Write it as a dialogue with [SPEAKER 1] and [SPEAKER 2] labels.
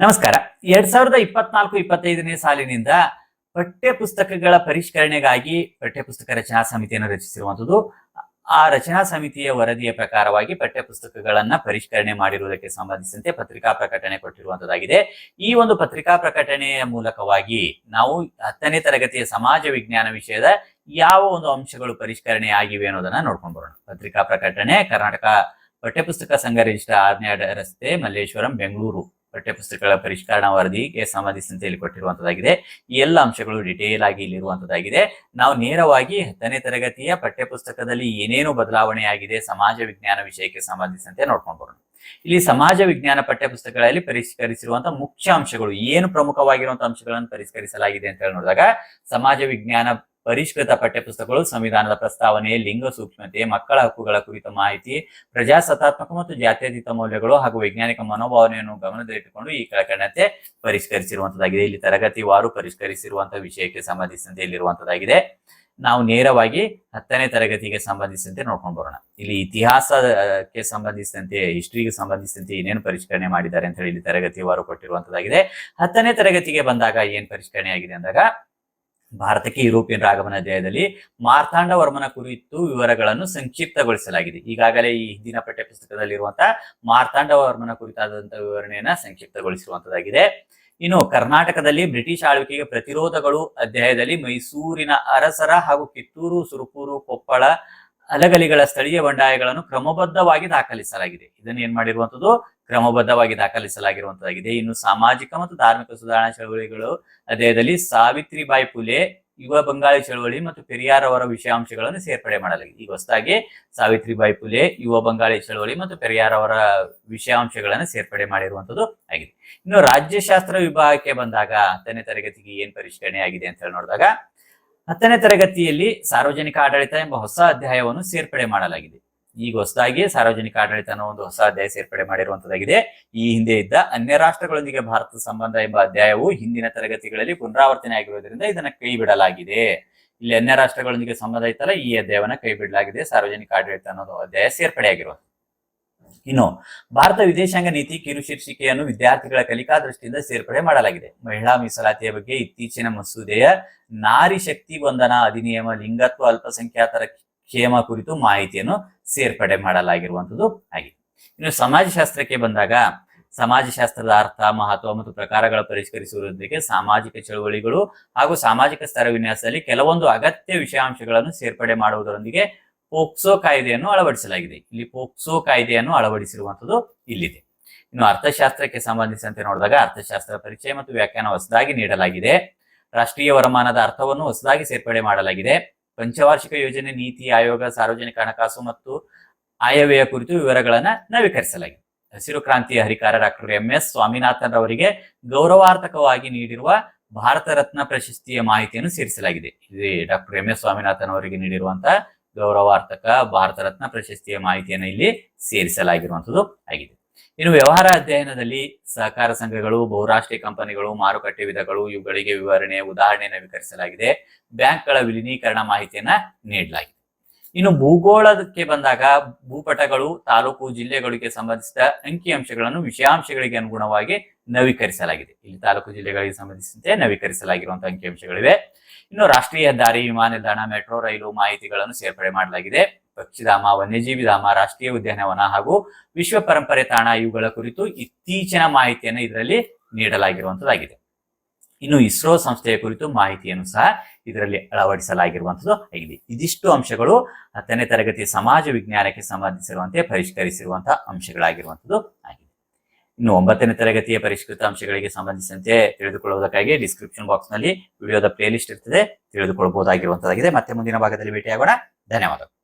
[SPEAKER 1] ನಮಸ್ಕಾರ. ಎರಡ್ ಸಾವಿರದ ಇಪ್ಪತ್ನಾಲ್ಕು, ಇಪ್ಪತ್ತೈದನೇ ಸಾಲಿನಿಂದ ಪಠ್ಯ ಪುಸ್ತಕಗಳ ಪರಿಷ್ಕರಣೆಗಾಗಿ ಪಠ್ಯ ಪುಸ್ತಕ ರಚನಾ ಸಮಿತಿಯನ್ನು ರಚಿಸಿರುವಂತದ್ದು ಆ ರಚನಾ ಸಮಿತಿಯ ವರದಿಯ ಪ್ರಕಾರವಾಗಿ ಪಠ್ಯ ಪುಸ್ತಕಗಳನ್ನ ಪರಿಷ್ಕರಣೆ ಮಾಡಿರುವುದಕ್ಕೆ ಸಂಬಂಧಿಸಿದಂತೆ ಪತ್ರಿಕಾ ಪ್ರಕಟಣೆ ಕೊಟ್ಟಿರುವಂತದ್ದಾಗಿದೆ ಈ ಒಂದು ಪತ್ರಿಕಾ ಪ್ರಕಟಣೆಯ ಮೂಲಕವಾಗಿ ನಾವು ಹತ್ತನೇ ತರಗತಿಯ ಸಮಾಜ ವಿಜ್ಞಾನ ವಿಷಯದ ಯಾವ ಒಂದು ಅಂಶಗಳು ಪರಿಷ್ಕರಣೆ ಆಗಿವೆ ಅನ್ನೋದನ್ನ ನೋಡ್ಕೊಂಡು ಬರೋಣ. ಪತ್ರಿಕಾ ಪ್ರಕಟಣೆ, ಕರ್ನಾಟಕ ಪಠ್ಯಪುಸ್ತಕ ಸಂಘ ರಿಜಿಸ್ಟರ್ ಆರನೇ ರಸ್ತೆ, ಮಲ್ಲೇಶ್ವರಂ, ಬೆಂಗಳೂರು. ಪಠ್ಯಪುಸ್ತಕಗಳ ಪರಿಷ್ಕರಣಾ ವರದಿಗೆ ಸಂಬಂಧಿಸಿದಂತೆ ಇಲ್ಲಿ ಕೊಟ್ಟಿರುವಂತದ್ದಾಗಿದೆ ಈ ಎಲ್ಲ ಅಂಶಗಳು ಡಿಟೇಲ್ ಆಗಿ ಇಲ್ಲಿರುವಂತದ್ದಾಗಿದೆ ನಾವು ನೇರವಾಗಿ ಹತ್ತನೇ ತರಗತಿಯ ಪಠ್ಯಪುಸ್ತಕದಲ್ಲಿ ಏನೇನು ಬದಲಾವಣೆ ಆಗಿದೆ ಸಮಾಜ ವಿಜ್ಞಾನ ವಿಷಯಕ್ಕೆ ಸಂಬಂಧಿಸಿದಂತೆ ನೋಡ್ಕೊಂಡು ಬರೋಣ. ಇಲ್ಲಿ ಸಮಾಜ ವಿಜ್ಞಾನ ಪಠ್ಯಪುಸ್ತಕಗಳಲ್ಲಿ ಪರಿಷ್ಕರಿಸಿರುವಂತಹ ಮುಖ್ಯ ಅಂಶಗಳು, ಏನು ಪ್ರಮುಖವಾಗಿರುವಂತಹ ಅಂಶಗಳನ್ನು ಪರಿಷ್ಕರಿಸಲಾಗಿದೆ ಅಂತ ಹೇಳಿ ನೋಡಿದಾಗ, ಸಮಾಜ ವಿಜ್ಞಾನ ಪರಿಷ್ಕೃತ ಪಠ್ಯಪುಸ್ತಕಗಳು, ಸಂವಿಧಾನದ ಪ್ರಸ್ತಾವನೆ, ಲಿಂಗ ಸೂಕ್ಷ್ಮತೆ, ಮಕ್ಕಳ ಹಕ್ಕುಗಳ ಕುರಿತ ಮಾಹಿತಿ, ಪ್ರಜಾಸತ್ತಾತ್ಮಕ ಮತ್ತು ಜಾತ್ಯತೀತ ಮೌಲ್ಯಗಳು ಹಾಗೂ ವೈಜ್ಞಾನಿಕ ಮನೋಭಾವನೆಯನ್ನು ಗಮನದಲ್ಲಿಟ್ಟುಕೊಂಡು ಈ ಕೆಳಕಂಡಂತೆ ಪರಿಷ್ಕರಿಸಿರುವಂತದ್ದಾಗಿದೆ ಇಲ್ಲಿ ತರಗತಿವಾರು ಪರಿಷ್ಕರಿಸಿರುವಂತಹ ವಿಷಯಕ್ಕೆ ಸಂಬಂಧಿಸಿದಂತೆ ಇಲ್ಲಿರುವಂತದ್ದಾಗಿದೆ ನಾವು ನೇರವಾಗಿ ಹತ್ತನೇ ತರಗತಿಗೆ ಸಂಬಂಧಿಸಿದಂತೆ ನೋಡ್ಕೊಂಡು ಬರೋಣ. ಇಲ್ಲಿ ಇತಿಹಾಸಕ್ಕೆ ಸಂಬಂಧಿಸಿದಂತೆ, ಹಿಸ್ಟ್ರಿಗೆ ಸಂಬಂಧಿಸಿದಂತೆ ಏನೇನು ಪರಿಷ್ಕರಣೆ ಮಾಡಿದ್ದಾರೆ ಅಂತ ಹೇಳಿ ಇಲ್ಲಿ ತರಗತಿವಾರು ಕೊಟ್ಟಿರುವಂತದ್ದಾಗಿದೆ ಹತ್ತನೇ ತರಗತಿಗೆ ಬಂದಾಗ ಏನ್ ಪರಿಷ್ಕರಣೆ ಆಗಿದೆ ಅಂದಾಗ ಭಾರತಕ್ಕೆ ಯುರೋಪಿಯನ್ ರಾಗಮನ ಅಧ್ಯಾಯದಲ್ಲಿ ಮಾರ್ತಾಂಡ ವರ್ಮನ ಕುರಿತು ವಿವರಗಳನ್ನು ಸಂಕ್ಷಿಪ್ತಗೊಳಿಸಲಾಗಿದೆ. ಈಗಾಗಲೇ ಈ ಹಿಂದಿನ ಪಠ್ಯಪುಸ್ತಕದಲ್ಲಿರುವಂತಹ ಮಾರ್ತಾಂಡ ವರ್ಮನ ಕುರಿತಾದಂತಹ ವಿವರಣೆಯನ್ನ ಸಂಕ್ಷಿಪ್ತಗೊಳಿಸಿರುವಂತದ್ದಾಗಿದೆ. ಇನ್ನು ಕರ್ನಾಟಕದಲ್ಲಿ ಬ್ರಿಟಿಷ್ ಆಳ್ವಿಕೆಗೆ ಪ್ರತಿರೋಧಗಳು ಅಧ್ಯಾಯದಲ್ಲಿ ಮೈಸೂರಿನ ಅರಸರ ಹಾಗೂ ಕಿತ್ತೂರು, ಸುರುಪೂರು, ಕೊಪ್ಪಳ ಅಲಗಲಿಗಳ ಸ್ಥಳೀಯ ಬಂಡಾಯಗಳನ್ನು ಕ್ರಮಬದ್ಧವಾಗಿ ದಾಖಲಿಸಲಾಗಿದೆ. ಇದನ್ನು ಏನ್ ಮಾಡಿರುವಂತದ್ದು ಕ್ರಮಬದ್ಧವಾಗಿ ದಾಖಲಿಸಲಾಗಿರುವಂತದಾಗಿದೆ ಇನ್ನು ಸಾಮಾಜಿಕ ಮತ್ತು ಧಾರ್ಮಿಕ ಸುಧಾರಣಾ ಚಳವಳಿಗಳು ಅಧ್ಯಾಯದಲ್ಲಿ ಸಾವಿತ್ರಿಬಾಯಿ ಫುಲೆ ಯುವ ಬಂಗಾಳಿ ಚಳವಳಿ ಮತ್ತು ಪೆರಿಯಾರ್ ಅವರ ವಿಷಯಾಂಶಗಳನ್ನು ಸೇರ್ಪಡೆ ಮಾಡಲಾಗಿದೆ. ಈ ಹೊಸದಾಗಿ ಸಾವಿತ್ರಿಬಾಯಿ ಫುಲೆ ಯುವ ಬಂಗಾಳಿ ಚಳವಳಿ ಮತ್ತು ಪೆರಿಯಾರ್ ಅವರ ವಿಷಯಾಂಶಗಳನ್ನು ಸೇರ್ಪಡೆ ಮಾಡಿರುವಂತದ್ದು ಆಗಿದೆ. ಇನ್ನು ರಾಜ್ಯಶಾಸ್ತ್ರ ವಿಭಾಗಕ್ಕೆ ಬಂದಾಗ ಹತ್ತನೇ ತರಗತಿಗೆ ಏನ್ ಪರಿಷ್ಕರಣೆ ಆಗಿದೆ ಅಂತ ಹೇಳಿ ನೋಡಿದಾಗ ಹತ್ತನೇ ತರಗತಿಯಲ್ಲಿ ಸಾರ್ವಜನಿಕ ಆಡಳಿತ ಎಂಬ ಹೊಸ ಅಧ್ಯಾಯವನ್ನು ಸೇರ್ಪಡೆ ಮಾಡಲಾಗಿದೆ. ಈಗ ಹೊಸದಾಗಿ ಸಾರ್ವಜನಿಕ ಆಡಳಿತ ಅನ್ನೋ ಒಂದು ಹೊಸ ಅಧ್ಯಾಯ ಸೇರ್ಪಡೆ ಮಾಡಿರುವಂತದ್ದಾಗಿದೆ. ಈ ಹಿಂದೆ ಇದ್ದ ಅನ್ಯ ರಾಷ್ಟ್ರಗಳೊಂದಿಗೆ ಭಾರತದ ಸಂಬಂಧ ಎಂಬ ಅಧ್ಯಾಯವು ಹಿಂದಿನ ತರಗತಿಗಳಲ್ಲಿ ಪುನರಾವರ್ತನೆ ಆಗಿರುವುದರಿಂದ ಇದನ್ನ ಕೈ ಬಿಡಲಾಗಿದೆ. ಇಲ್ಲಿ ಅನ್ಯ ರಾಷ್ಟ್ರಗಳೊಂದಿಗೆ ಸಂಬಂಧ ಇತ್ತಲ್ಲ, ಈ ಅಧ್ಯಾಯವನ್ನು ಕೈ ಬಿಡಲಾಗಿದೆ. ಸಾರ್ವಜನಿಕ ಆಡಳಿತ ಅನ್ನೋದು ಅಧ್ಯಾಯ ಸೇರ್ಪಡೆ ಆಗಿರುವುದು ಇನ್ನು ಭಾರತ ವಿದೇಶಾಂಗ ನೀತಿ ಕಿರು ಶೀರ್ಷಿಕೆಯನ್ನು ವಿದ್ಯಾರ್ಥಿಗಳ ಕಲಿಕಾ ದೃಷ್ಟಿಯಿಂದ ಸೇರ್ಪಡೆ ಮಾಡಲಾಗಿದೆ. ಮಹಿಳಾ ಮೀಸಲಾತಿಯ ಬಗ್ಗೆ ಇತ್ತೀಚಿನ ಮಸೂದೆಯ ನಾರಿ ಶಕ್ತಿ ವಂದನಾ ಅಧಿನಿಯಮ, ಲಿಂಗತ್ವ, ಅಲ್ಪಸಂಖ್ಯಾತರ ಕ್ಷೇಮ ಕುರಿತು ಮಾಹಿತಿಯನ್ನು ಸೇರ್ಪಡೆ ಮಾಡಲಾಗಿರುವಂತದ್ದು ಆಗಿದೆ. ಇನ್ನು ಸಮಾಜಶಾಸ್ತ್ರಕ್ಕೆ ಬಂದಾಗ ಸಮಾಜಶಾಸ್ತ್ರದ ಅರ್ಥ, ಮಹತ್ವ ಮತ್ತು ಪ್ರಕಾರಗಳ ಪರಿಷ್ಕರಿಸುವುದಕ್ಕೆ ಸಾಮಾಜಿಕ ಚಳುವಳಿಗಳು ಹಾಗೂ ಸಾಮಾಜಿಕ ಸ್ತರ ವಿನ್ಯಾಸದಲ್ಲಿ ಕೆಲವೊಂದು ಅಗತ್ಯ ವಿಷಯಾಂಶಗಳನ್ನು ಸೇರ್ಪಡೆ ಮಾಡುವುದರೊಂದಿಗೆ ಪೋಕ್ಸೋ ಕಾಯ್ದೆಯನ್ನು ಅಳವಡಿಸಲಾಗಿದೆ. ಇಲ್ಲಿ ಪೋಕ್ಸೋ ಕಾಯ್ದೆಯನ್ನು ಅಳವಡಿಸಿರುವಂತದ್ದು ಇಲ್ಲಿದೆ. ಇನ್ನು ಅರ್ಥಶಾಸ್ತ್ರಕ್ಕೆ ಸಂಬಂಧಿಸಿದಂತೆ ನೋಡಿದಾಗ ಅರ್ಥಶಾಸ್ತ್ರ ಪರಿಚಯ ಮತ್ತು ವ್ಯಾಖ್ಯಾನ ಹೊಸದಾಗಿ ನೀಡಲಾಗಿದೆ. ರಾಷ್ಟ್ರೀಯ ವರಮಾನದ ಅರ್ಥವನ್ನು ಹೊಸದಾಗಿ ಸೇರ್ಪಡೆ ಮಾಡಲಾಗಿದೆ. ಪಂಚವಾರ್ಷಿಕ ಯೋಜನೆ, ನೀತಿ ಆಯೋಗ, ಸಾರ್ವಜನಿಕ ಹಣಕಾಸು ಮತ್ತು ಆಯವ್ಯಯ ಕುರಿತು ವಿವರಗಳನ್ನ ನವೀಕರಿಸಲಾಗಿದೆ. ಹಸಿರು ಕ್ರಾಂತಿಯ ಹರಿಕಾರ ಡಾಕ್ಟರ್ ಎಂ ಎಸ್ ಸ್ವಾಮಿನಾಥನ್ ಅವರಿಗೆ ಗೌರವಾರ್ಥಕವಾಗಿ ನೀಡಿರುವ ಭಾರತ ರತ್ನ ಪ್ರಶಸ್ತಿಯ ಮಾಹಿತಿಯನ್ನು ಸೇರಿಸಲಾಗಿದೆ. ಇದು ಡಾಕ್ಟರ್ ಎಂ ಎಸ್ ಸ್ವಾಮಿನಾಥನ್ ಅವರಿಗೆ ನೀಡಿರುವಂತಹ ಗೌರವಾರ್ಥಕ ಭಾರತ ರತ್ನ ಪ್ರಶಸ್ತಿಯ ಮಾಹಿತಿಯನ್ನು ಇಲ್ಲಿ ಸೇರಿಸಲಾಗಿರುವಂತದ್ದು ಆಗಿದೆ. ಇನ್ನು ವ್ಯವಹಾರ ಅಧ್ಯಯನದಲ್ಲಿ ಸಹಕಾರ ಸಂಘಗಳು, ಬಹುರಾಷ್ಟ್ರೀಯ ಕಂಪನಿಗಳು, ಮಾರುಕಟ್ಟೆ ವಿಧಗಳು, ಇವುಗಳಿಗೆ ವಿವರಣೆ, ಉದಾಹರಣೆ ನವೀಕರಿಸಲಾಗಿದೆ. ಬ್ಯಾಂಕ್ಗಳ ವಿಲೀನೀಕರಣ ಮಾಹಿತಿಯನ್ನ ನೀಡಲಾಗಿದೆ. ಇನ್ನು ಭೂಗೋಳಕ್ಕೆ ಬಂದಾಗ ಭೂಪಟಗಳು, ತಾಲೂಕು, ಜಿಲ್ಲೆಗಳಿಗೆ ಸಂಬಂಧಿಸಿದ ಅಂಕಿಅಂಶಗಳನ್ನು ವಿಷಯಾಂಶಗಳಿಗೆ ಅನುಗುಣವಾಗಿ ನವೀಕರಿಸಲಾಗಿದೆ. ಇಲ್ಲಿ ತಾಲೂಕು ಜಿಲ್ಲೆಗಳಿಗೆ ಸಂಬಂಧಿಸಿದಂತೆ ನವೀಕರಿಸಲಾಗಿರುವಂತಹ ಅಂಕಿಅಂಶಗಳಿವೆ ಇನ್ನು ರಾಷ್ಟ್ರೀಯ ಹೆದ್ದಾರಿ ವಿಮಾನ ನಿಲ್ದಾಣ, ಮೆಟ್ರೋ, ರೈಲು ಮಾಹಿತಿಗಳನ್ನು ಸೇರ್ಪಡೆ ಮಾಡಲಾಗಿದೆ. ಪಕ್ಷಿಧಾಮ, ವನ್ಯಜೀವಿ ಧಾಮ, ರಾಷ್ಟ್ರೀಯ ಉದ್ಯಾನವನ ಹಾಗೂ ವಿಶ್ವ ಪರಂಪರೆ ತಾಣ ಇವುಗಳ ಕುರಿತು ಇತ್ತೀಚಿನ ಮಾಹಿತಿಯನ್ನು ಇದರಲ್ಲಿ ನೀಡಲಾಗಿರುವಂತದ್ದಾಗಿದೆ. ಇನ್ನು ಇಸ್ರೋ ಸಂಸ್ಥೆಯ ಕುರಿತು ಮಾಹಿತಿಯನ್ನು ಸಹ ಇದರಲ್ಲಿ ಅಳವಡಿಸಲಾಗಿರುವಂತದ್ದು ಆಗಿದೆ. ಇದಿಷ್ಟು ಅಂಶಗಳು ಹತ್ತನೇ ತರಗತಿಯ ಸಮಾಜ ವಿಜ್ಞಾನಕ್ಕೆ ಸಂಬಂಧಿಸಿರುವಂತೆ ಪರಿಷ್ಕರಿಸಿರುವಂತಹ ಅಂಶಗಳಾಗಿರುವಂತದ್ದು ಆಗಿದೆ. ಇನ್ನು ಒಂಬತ್ತನೇ ತರಗತಿಯ ಪರಿಷ್ಕೃತ ಅಂಶಗಳಿಗೆ ಸಂಬಂಧಿಸಿದಂತೆ ತಿಳಿದುಕೊಳ್ಳುವುದಕ್ಕಾಗಿ ಡಿಸ್ಕ್ರಿಪ್ಷನ್ ಬಾಕ್ಸ್ನಲ್ಲಿ ವಿಡಿಯೋದ ಪ್ಲೇಲಿಸ್ಟ್ ಇರ್ತದೆ ತಿಳಿದುಕೊಳ್ಳಬಹುದಾಗಿರುವಂತದ್ದಾಗಿದೆ ಮತ್ತೆ ಮುಂದಿನ ಭಾಗದಲ್ಲಿ ಭೇಟಿಯಾಗೋಣ. ಧನ್ಯವಾದಗಳು.